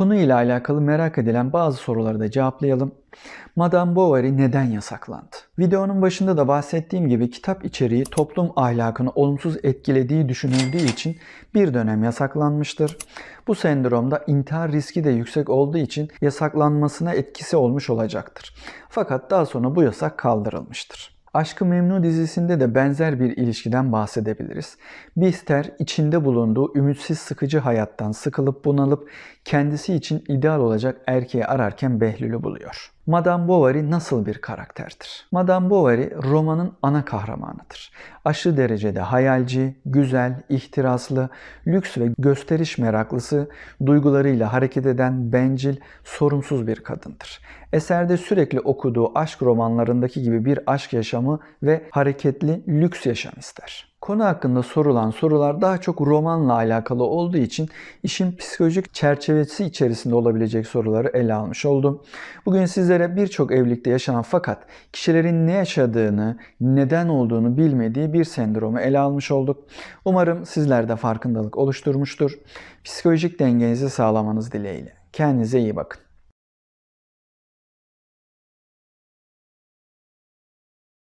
Konuyla alakalı merak edilen bazı soruları da cevaplayalım. Madame Bovary neden yasaklandı? Videonun başında da bahsettiğim gibi kitap içeriği toplum ahlakını olumsuz etkilediği düşünüldüğü için bir dönem yasaklanmıştır. Bu sendromda intihar riski de yüksek olduğu için yasaklanmasına etkisi olmuş olacaktır. Fakat daha sonra bu yasak kaldırılmıştır. Aşkı Memnu dizisinde de benzer bir ilişkiden bahsedebiliriz. Bihter içinde bulunduğu ümitsiz sıkıcı hayattan sıkılıp bunalıp kendisi için ideal olacak erkeği ararken Behlül'ü buluyor. Madame Bovary nasıl bir karakterdir? Madame Bovary romanın ana kahramanıdır. Aşırı derecede hayalci, güzel, ihtiraslı, lüks ve gösteriş meraklısı, duygularıyla hareket eden bencil, sorumsuz bir kadındır. Eserde sürekli okuduğu aşk romanlarındaki gibi bir aşk yaşamı ve hareketli lüks yaşam ister. Konu hakkında sorulan sorular daha çok romanla alakalı olduğu için işin psikolojik çerçevesi içerisinde olabilecek soruları ele almış oldum. Bugün sizlere birçok evlilikte yaşanan fakat kişilerin ne yaşadığını, neden olduğunu bilmediği bir sendromu ele almış olduk. Umarım sizler de farkındalık oluşturmuştur. Psikolojik dengenizi sağlamanız dileğiyle. Kendinize iyi bakın.